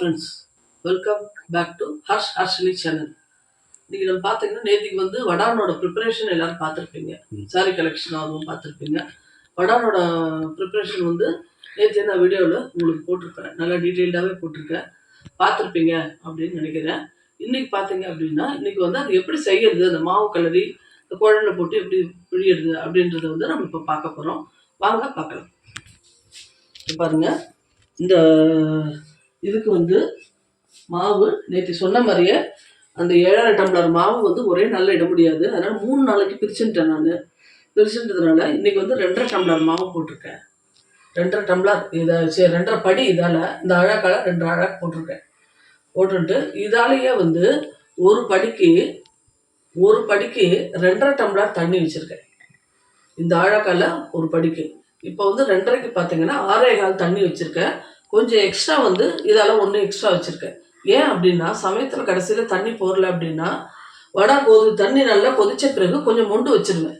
Friends welcome back to Harsh Harshini channel இன்னைக்கு நம்ம பார்த்தீங்கன்னா நேற்றுக்கு வந்து வடானோட ப்ரிப்பரேஷன் எல்லாரும் பார்த்துருப்பீங்க. சாரி கலெக்ஷன் ஆகும் பார்த்துருப்பீங்க. வடானோட ப்ரிப்பரேஷன் வந்து நேற்று நான் வீடியோவில் உங்களுக்கு போட்டிருப்பேன் நல்லா டீட்டெயில்டாகவே போட்டிருக்கேன். பார்த்துருப்பீங்க அப்படின்னு நினைக்கிறேன். இன்னைக்கு பார்த்தீங்க அப்படின்னா இன்னைக்கு வந்து அது எப்படி செய்யறது? அந்த மாவு கலரி இந்த குழம்புல போட்டு எப்படி பிழியறது அப்படின்றத வந்து நம்ம இப்போ பார்க்க போகிறோம் வாங்க பார்க்கலாம். பாருங்க. இந்த இதுக்கு வந்து மாவு நேற்று சொன்ன மாதிரியே அந்த ஏழரை டம்ளர் மாவு வந்து ஒரே நாளில் இட முடியாது. அதனால் மூணு நாளைக்கு பிரிச்சுட்டேன் நான். பிரிச்சுட்டதுனால இன்றைக்கி வந்து ரெண்டரை டம்ளர் மாவு போட்டிருக்கேன். ரெண்டரை டம்ளர் இதை சரி ரெண்டரை படி இதால் இந்த அழகால ரெண்டரை அழகு போட்டிருக்கேன். போட்டுட்டு இதாலேயே வந்து ஒரு படிக்கு ஒரு படிக்கு ரெண்டரை டம்ளர் தண்ணி வச்சுருக்கேன். இந்த ஆழக்கால ஒரு படிக்கு. இப்போ வந்து ரெண்டரைக்கு பார்த்தீங்கன்னா ஆறே கால் தண்ணி வச்சுருக்கேன். கொஞ்சம் எக்ஸ்ட்ரா வந்து இதெல்லாம் ஒன்று எக்ஸ்ட்ரா வச்சுருக்கேன். ஏன் அப்படின்னா சமயத்தில் கடைசியில் தண்ணி போடல அப்படின்னா வடை கோது தண்ணி நல்லா கொதிச்ச பிறகு கொஞ்சம் மொண்டு வச்சிருங்க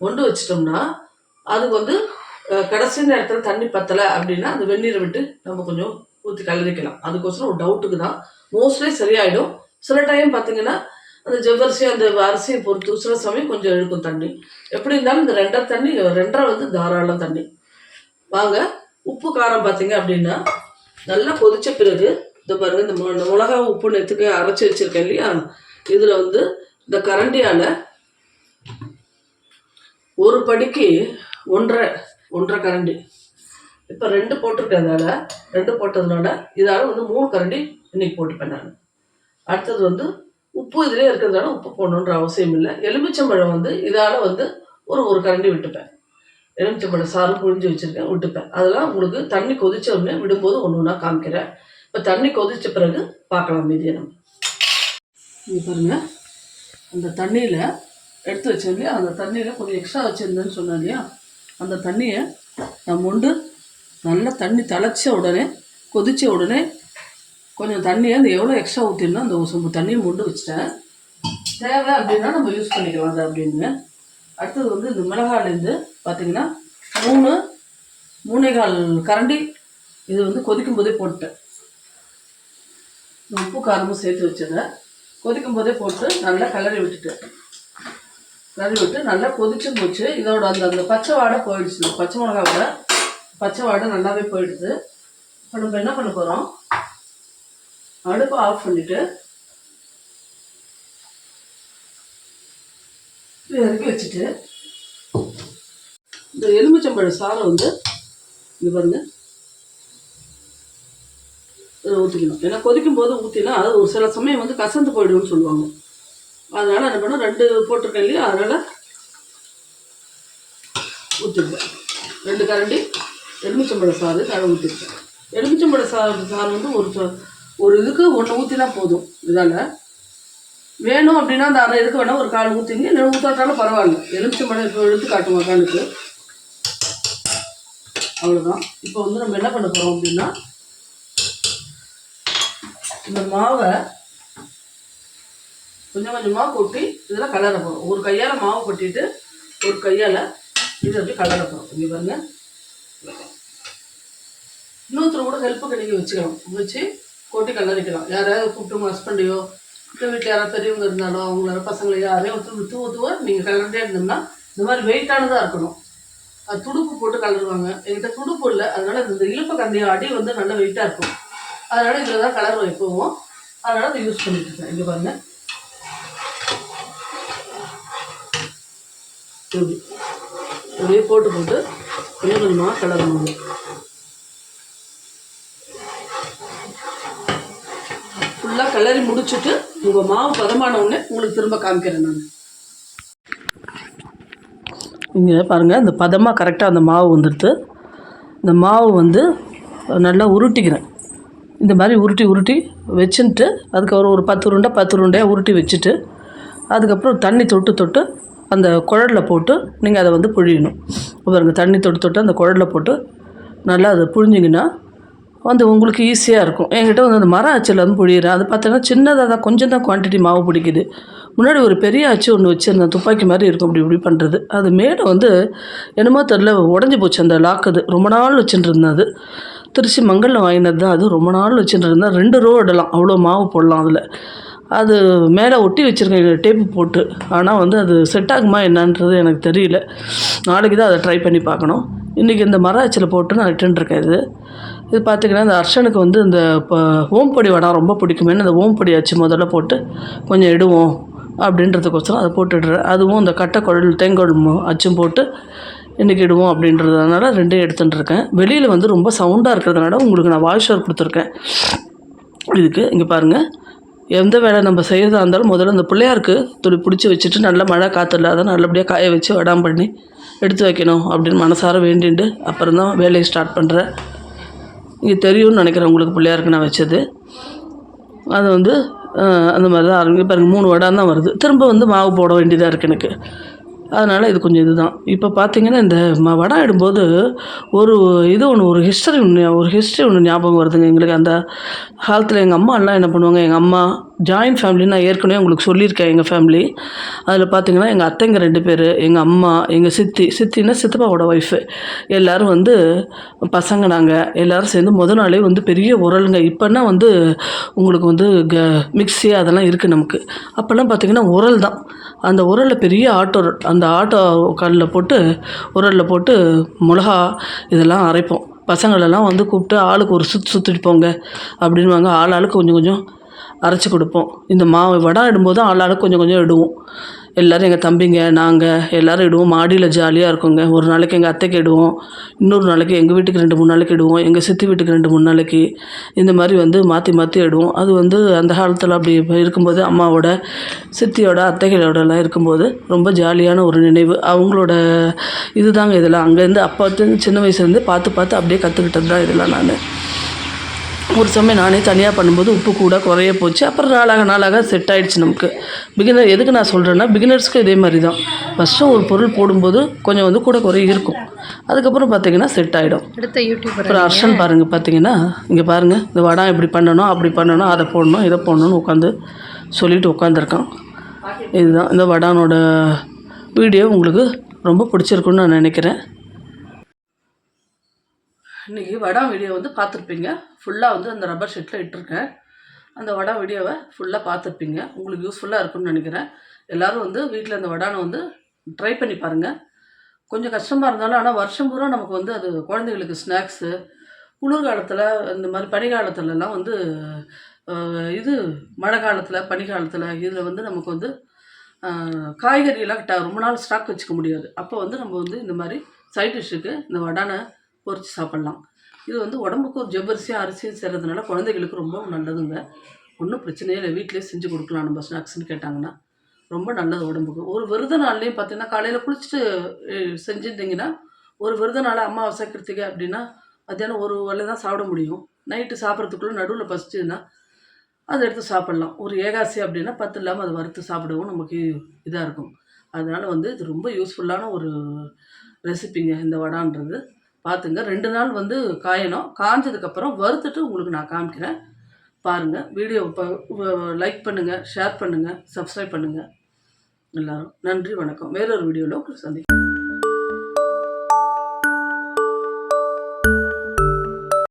மொண்டு வச்சிட்டோம்னா அதுக்கு வந்து கடைசி நேரத்தில் தண்ணி பத்தலை அப்படின்னா அந்த வெந்நீரை விட்டு நம்ம கொஞ்சம் ஊற்றி கலரிக்கலாம் அதுக்கோசரம் ஒரு டவுட்டுக்கு தான். மோஸ்ட்லி சரியாயிடும். சில டைம் பார்த்தீங்கன்னா அந்த ஜவ்வரிசி அந்த அரிசியை பொறுத்து சில சமயம் கொஞ்சம் இழுக்கும் தண்ணி. எப்படி இருந்தாலும் இந்த ரெண்டரை தண்ணி ரெண்டரை வந்து தாராளம் தண்ணி. வாங்க உப்பு காரம் பார்த்தீங்க அப்படின்னா நல்லா கொதித்த பிறகு இந்த பாருங்கள் இந்த மு- மிளகா உப்பு நேற்றுக்கு அரைச்சி வச்சிருக்கேன் இல்லையா? இதில் வந்து இந்த கரண்டியால் ஒரு படிக்கு ஒன்றரை ஒன்றரை கரண்டி. இப்போ ரெண்டு போட்டிருக்கிறதுனால ரெண்டு போட்டதுனால இதால் வந்து மூணு கரண்டி இன்னைக்கு போட்டுப்பேன் நான். அடுத்தது வந்து உப்பு இதிலே இருக்கிறதுனால உப்பு போடணுன்ற அவசியம் இல்லை. எலுமிச்சம்பழம் வந்து இதால் வந்து ஒரு ஒரு கரண்டி விட்டுப்பேன். எலுமிச்சம்பழ சாறு புழிஞ்சு வச்சுருக்கேன் விட்டுப்பேன். அதெல்லாம் உங்களுக்கு தண்ணி கொதிச்ச உடனே விடும்போது ஒன்று ஒன்றா காமிக்கிறேன். இப்போ தண்ணி கொதிச்ச பிறகு பார்க்கலாம் மீதியை நம்ம. இங்கே பாருங்கள் அந்த தண்ணியில் எடுத்து வச்சேன் இல்லையா? அந்த தண்ணியில் கொஞ்சம் எக்ஸ்ட்ரா வச்சுருந்தேன்னு சொன்னேன் இல்லையா? அந்த தண்ணியை நான் உண்டு நல்லா தண்ணி தலைச்ச உடனே கொதிச்ச உடனே கொஞ்சம் தண்ணியை அந்த எவ்வளோ எக்ஸ்ட்ரா ஊற்றிருந்தோ அந்த சொம்பு தண்ணியை மொண்டு வச்சுட்டேன். தேவை அப்படின்னா நம்ம யூஸ் பண்ணிக்கலாம் அது அப்படின்னு. அடுத்தது வந்து இந்த மிளகாலேருந்து பார்த்தீங்கன்னா மூணு மூணேகால் கரண்டி இது வந்து கொதிக்கும் போதே போட்டேன் உப்பு காரமும் சேர்த்து வச்சிருந்தேன் கொதிக்கும் போதே போட்டு நல்லா கிளறி விட்டுட்டேன் கிளறி விட்டு நல்லா கொதிச்சு போச்சு. இதோட அந்த அந்த பச்சை வாடை போயிடுச்சு. பச்சை மிளகாவோட பச்சை வாடை நல்லாவே போயிடுது. இப்போ நம்ம என்ன பண்ண போகிறோம் அடுப்பை ஆஃப் பண்ணிவிட்டு இது இறக்கி வச்சுட்டு இந்த எலுமிச்சம்பழ சாறை வந்து இது பாருங்க இதை ஊற்றிக்கணும் ஏன்னா கொதிக்கும் போது ஊற்றினா அது ஒரு சில சமயம் வந்து கசந்து போயிடும்னு சொல்லுவாங்க. அதனால் என்ன பண்ணோம் ரெண்டு போட்டிருக்கேன் இல்லையா அதனால் ஊற்றிருப்பேன் ரெண்டு கரண்டி எலுமிச்சம்பழ சாறு தழை ஊற்றிருப்பேன் எலுமிச்சம்பழ சாறு சாறு வந்து ஒரு ஒரு இதுக்கு ஒன்று ஊற்றினா போதும். இதால் வேணும் அப்படின்னா அந்த அரை எடுக்க வேணால் ஒரு கால் ஊற்றிங்க இல்லை ஊற்றாட்டாலும் பரவாயில்ல. எலுமிச்சம்பழம் இப்போ எடுத்து காட்டுவோம் கண்ணுக்கு அவ்வளோதான் இப்போ வந்து நம்ம என்ன பண்ண போகிறோம் அப்படின்னா இந்த மாவை கொஞ்சம் கொஞ்சமாக கொட்டி இதில் கலர போகிறோம் ஒரு கையால் மாவு கொட்டிட்டு ஒரு கையால் இதை அப்படி கலர போகிறோம் இங்கே பாருங்க. இன்னொருத்தர் கூட ஹெல்ப்புக்கு நீங்கள் வச்சுக்கலாம். வச்சு கொட்டி கலரிக்கலாம். யாராவது கூப்பிட்டு ஹஸ்பண்டையோ இல்லை வீட்டில் யாராவது பெரியவங்க இருந்தாலும் அவங்களோட பசங்களை யாரையும் ஒருத்தர் விட்டு ஊற்றுவோ நீங்கள் கலண்டே இருந்தோம்னா இந்த மாதிரி வெயிட்டானதாக இருக்கணும். அது துடுப்பு போட்டு கலருவாங்க. என்கிட்ட துடுப்பு இல்லை. அதனால் இந்த இழுப்பு கந்தைய அடி வந்து நல்ல வெயிட்டாக இருக்கும். அதனால் இதில் தான் கலர் வைப்போம். அதனால் அதை யூஸ் பண்ணிட்டு இருக்கேன். இங்கே பாருங்க. இப்படி. அப்படியே போட்டு போட்டு கொஞ்சம் கொஞ்சமாக கலரணும் ஃபுல்லாக கிளறி முடிச்சுட்டு உங்கள் மாவு பதமான உடனே உங்களுக்கு திரும்ப காமிக்கிறேன் நான். இங்கே பாருங்கள் இந்த பதமாக கரெக்டாக அந்த மாவு வந்துடுது. இந்த மாவு வந்து நல்லா உருட்டிக்கிறேன். இந்த மாதிரி உருட்டி உருட்டி வச்சுட்டு அதுக்கப்புறம் ஒரு பத்து உருண்டை பத்து உருண்டையாக உருட்டி வச்சுட்டு அதுக்கப்புறம் தண்ணி தொட்டு தொட்டு அந்த குழலில் போட்டு நீங்கள் அதை வந்து புழியணும். பாருங்கள் தண்ணி தொட்டு தொட்டு அந்த குழலில் போட்டு நல்லா அதை புழிஞ்சிங்கன்னா வந்து உங்களுக்கு ஈஸியாக இருக்கும். என்கிட்ட வந்து அந்த மர அச்சில் வந்து புழியிறேன். அது பார்த்தீங்கன்னா சின்னதாக தான் கொஞ்சம் தான் குவான்டிட்டி மாவு பிடிக்குது. முன்னாடி ஒரு பெரிய அச்சு ஒன்று வச்சுருந்தேன். துப்பாக்கி மாதிரி இருக்கும். இப்படி இப்படி பண்ணுறது அது மேடை வந்து என்னமோ தெரில உடஞ்சி போச்சு. அந்த லாக்குது ரொம்ப நாள் வச்சுட்டு இருந்தேன் அது. திருச்சி மங்கலில் வாங்கினது தான் அது. ரொம்ப நாள் வச்சுட்டு இருந்தேன் ரெண்டு ரோ இடலாம். அவ்வளோ மாவு போடலாம் அதில். அது மேலே ஒட்டி வச்சுருக்கேன். டேப்பு போட்டு. ஆனால் வந்து அது செட் ஆகுமா என்னன்றது எனக்கு தெரியல. நாளைக்கு தான் அதை ட்ரை பண்ணி பார்க்கணும். இன்றைக்கி இந்த மர அச்சில் போட்டு நான் இட்டுருக்கேன் இது. இது பார்த்திங்கன்னா இந்த அர்ஷனுக்கு வந்து இந்த இப்போ ஓம்பொடி வடம் ரொம்ப பிடிக்குமேனு அந்த ஓம்பொடி அச்சு முதல்ல போட்டு கொஞ்சம் இடுவோம் அப்படின்றதுக்கோசரம் அதை போட்டுடுறேன். அதுவும் இந்த கட்டைக்குழல் தேங்குழல் அச்சும் போட்டு இன்றைக்கி இடுவோம் அப்படின்றதுனால ரெண்டையும் எடுத்துட்டுருக்கேன் வெளியில் வந்து ரொம்ப சவுண்டாக இருக்கிறதுனால உங்களுக்கு நான் வாய்ஸ் ஓவர் கொடுத்துருக்கேன். இதுக்கு இங்கே பாருங்கள் எந்த வேலை நம்ம செய்கிறதா இருந்தாலும் முதல்ல அந்த பிள்ளையாருக்கு துளி பிடிச்சி வச்சுட்டு நல்லா மழை காற்று இல்லாத நல்லபடியாக காய வச்சு வடாம் பண்ணி எடுத்து வைக்கணும் அப்படின்னு மனசார வேண்டிட்டு அப்புறம் தான் வேலையை ஸ்டார்ட் பண்ணுறேன் இங்கே தெரியும்னு நினைக்கிறேன் உங்களுக்கு பிள்ளையாருக்கு நான் வச்சது. அது வந்து அந்த மாதிரி தான் ஆரம்பி பாருங்கள் மூணு வடான் தான் வருது. திரும்ப வந்து மாவு போட வேண்டியதாக இருக்குது எனக்கு. அதனால் இது கொஞ்சம் இதுதான். இப்போ பார்த்தீங்கன்னா இந்த ம வடம் இடும்போது ஒரு இது ஒன்று ஒரு ஹிஸ்டரி ஒன்று ஒரு ஹிஸ்ட்ரி ஒன்று ஞாபகம் வருதுங்க. எங்களுக்கு அந்த காலத்தில் எங்கள் அம்மா எல்லாம் என்ன பண்ணுவாங்க எங்கள் அம்மா ஜாயின்ட் ஃபேமிலி நான் ஏற்கனவே உங்களுக்கு சொல்லியிருக்கேன் எங்கள் ஃபேமிலி அதில் பார்த்தீங்கன்னா எங்கள் அத்தைங்க ரெண்டு பேர் எங்கள் அம்மா எங்கள் சித்தி சித்தின்னா சித்தப்பாவோட ஒய்ஃபு எல்லோரும் வந்து பசங்க நாங்கள் எல்லோரும் சேர்ந்து முத நாளே வந்து பெரிய உரலுங்க. இப்போன்னா வந்து உங்களுக்கு வந்து க மிக்ஸி அதெல்லாம் இருக்குது நமக்கு. அப்போல்லாம் பார்த்தீங்கன்னா உரல் தான். அந்த உரலில் பெரிய ஆட்டோ அந்த ஆட்டோ கல்லில் போட்டு உரலில் போட்டு மிளகா இதெல்லாம் அரைப்போம். பசங்களெல்லாம் வந்து கூப்பிட்டு ஆளுக்கு ஒரு சுற்று சுற்றிட்டு போங்க. அப்படின்வாங்க ஆள் ஆளுக்கு கொஞ்சம் கொஞ்சம் அரைச்சி கொடுப்போம். இந்த மாவு வடை இடும்போது ஆளாளுக்கு கொஞ்சம் கொஞ்சம் இடுவோம். எல்லோரும் எங்கள் தம்பிங்க நாங்கள் எல்லோரும் இடுவோம். மாடியில் ஜாலியாக இருக்குங்க. ஒரு நாளைக்கு எங்கள் அத்தைக்கு இடுவோம். இன்னொரு நாளைக்கு எங்கள் வீட்டுக்கு ரெண்டு மூணு நாளைக்கு இடுவோம். எங்கள் சித்தி வீட்டுக்கு ரெண்டு மூணு நாளைக்கு இந்த மாதிரி வந்து மாற்றி மாற்றி இடுவோம். அது வந்து அந்த காலத்தில் அப்படி இருக்கும்போது அம்மாவோட சித்தியோட அத்தைகளோடலாம் இருக்கும்போது ரொம்ப ஜாலியான ஒரு நினைவு. அவங்களோட இதுதாங்க இதெல்லாம். அங்கேருந்து அப்போ சின்ன வயசுலேருந்து பார்த்து பார்த்து அப்படியே கற்றுக்கிட்டது தான் இதெல்லாம் நான். ஒரு சமயம் நானே தனியாக பண்ணும்போது உப்பு கூட குறைய போச்சு. அப்புறம் நாளாக நாளாக செட் ஆயிடுச்சு நமக்கு. பிகினர் எதுக்கு நான் சொல்கிறேன்னா பிகினர்ஸ்க்கு இதே மாதிரி தான் ஃபஸ்ட்டு ஒரு பொருள் போடும்போது கொஞ்சம் வந்து கூட குறைய இருக்கும். அதுக்கப்புறம் பார்த்தீங்கன்னா செட் ஆகிடும் அடுத்த யூடியூபர் அப்புறம் அர்ஷன் பாருங்கள் பார்த்தீங்கன்னா இங்கே பாருங்கள் இந்த வடம் இப்படி பண்ணணும் அப்படி பண்ணணும் அதை போடணும் இதை போடணும்னு உட்காந்து சொல்லிட்டு உட்காந்துருக்கான். இதுதான் இந்த வடானோட வீடியோ உங்களுக்கு ரொம்ப பிடிச்சிருக்குன்னு நான் நினைக்கிறேன். இன்றைக்கி வடம் வீடியோ வந்து பார்த்துருப்பீங்க. ஃபுல்லாக வந்து அந்த ரப்பர் ஷீட்டில் இட்டிருக்கேன். அந்த வடா வீடியோவை ஃபுல்லாக பார்த்துருப்பீங்க. உங்களுக்கு யூஸ்ஃபுல்லாக இருக்கும்னு நினைக்கிறேன். எல்லோரும் வந்து வீட்டில் அந்த வடானை வந்து ட்ரை பண்ணி பாருங்கள் கொஞ்சம் கஷ்டமாக இருந்தாலும் ஆனால் வருஷம் பூரா நமக்கு வந்து அது குழந்தைகளுக்கு ஸ்நாக்ஸு குளிர்காலத்தில் இந்த மாதிரி பனிகாலத்துலலாம் வந்து இது மழை காலத்தில் பனிகாலத்தில் இதில் வந்து நமக்கு வந்து காய்கறியெல்லாம் கிட்ட ரொம்ப நாள் ஸ்டாக் வச்சுக்க முடியாது. அப்போ வந்து நம்ம வந்து இந்த மாதிரி சைட் டிஷ்ஷுக்கு இந்த வடானை பொறிச்சு சாப்பிட்லாம். இது வந்து உடம்புக்கு ஒரு ஜவ்வரிசியும் அரிசியும் செய்கிறதுனால குழந்தைகளுக்கு ரொம்ப நல்லதுங்க. ஒன்றும் பிரச்சனையே இல்லை. வீட்டிலேயே செஞ்சு கொடுக்கலாம். நம்ம ஸ்நாக்ஸ்னு கேட்டாங்கன்னா ரொம்ப நல்லது உடம்புக்கு. ஒரு விரத நாள்லேயும் பார்த்தீங்கன்னா காலையில் குளிச்சுட்டு செஞ்சுருந்தீங்கன்னா ஒரு விரத நாள் அம்மா வசக்கிறதுக்கு அப்படின்னா மத்தியானம் ஒரு வேலை தான் சாப்பிட முடியும். நைட்டு சாப்பிட்றதுக்குள்ளே நடுவில் பசிச்சுன்னா அதை எடுத்து சாப்பிட்லாம். ஒரு ஏகாசி அப்படின்னா பத்து இல்லாமல் அதை வறுத்து சாப்பிடவும் நமக்கு இதாக இருக்கும். அதனால் வந்து இது ரொம்ப யூஸ்ஃபுல்லான ஒரு ரெசிபிங்க இந்த வடான்றது. பார்த்துங்க ரெண்டு நாள் வந்து காயணும். காஞ்சதுக்கப்புறம் வறுத்துட்டு உங்களுக்கு நான் காமிக்கிறேன். பாருங்கள் வீடியோ லைக் பண்ணுங்கள் ஷேர் பண்ணுங்கள் சப்ஸ்கிரைப் பண்ணுங்கள் எல்லோரும் நன்றி வணக்கம். வேறொரு வீடியோவில் உங்களுக்கு சந்திக்கிறேன்.